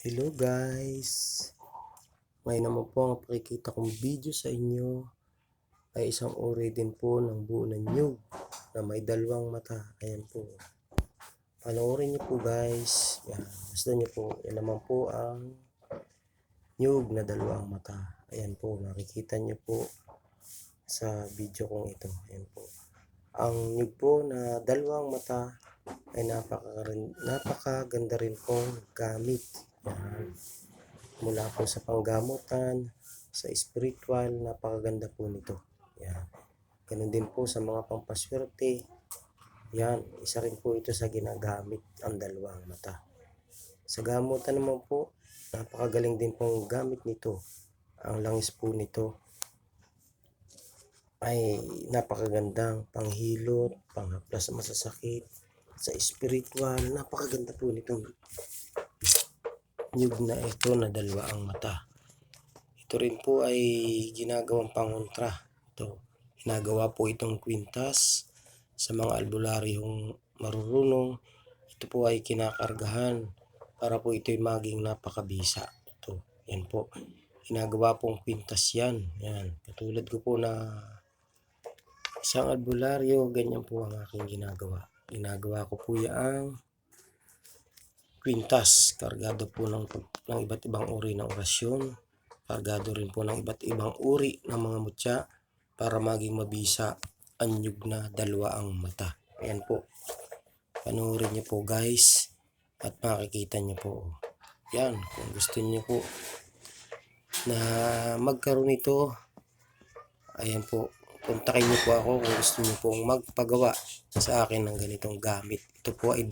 Hello guys! Ngayon naman po ang pakikita kong video sa inyo ay isang uri din po ng buo ng nyug na may dalawang mata. Ayan po. Panoorin niyo po guys. Yan. Basta niyo po. Yan naman po ang nyug na dalawang mata. Ayan po. Makikita niyo po sa video kong ito. Ayan po. Ang nyug po na dalawang mata ay napaka napakaganda rin pong gamit. Yan. Mula po sa panggamutan, sa spiritual, napakaganda po nito. Yan. Ganun din po sa mga pampaswerte. Yan, isa rin po ito sa ginagamit ang dalawang mata. Sa gamutan naman po, napakagaling din pong gamit nito. Ang langis po nito ay napakagandang panghilot, panghaplas sa masasakit, sa spiritual, napakaganda po nitong nyug na ito na dalawa ang mata. Ito rin po ay ginagawang pangontra. Ito, ginagawa po itong kwintas sa mga albularyong marurunong. Ito po ay kinakargahan para po ito'y maging napakabisa. Ito, yan po. Ginagawa pong kwintas yan. Yan, katulad ko po na isang albularyo, ganyan po ang aking ginagawa. Ginagawa ko po yung kwintas. Kargado po ng, ng iba't ibang uri ng orasyon. Kargado rin po ng iba't ibang uri ng mga mutya para maging mabisa ang nyug na dalawa ang mata. Ayan po. Panoorin niyo po guys at makikita niyo po. Yan, kung gusto niyo po na magkaroon ito, ayan po, kontakin niyo po ako kung gusto niyo pong magpagawa sa akin ng ganitong gamit. Ito po ay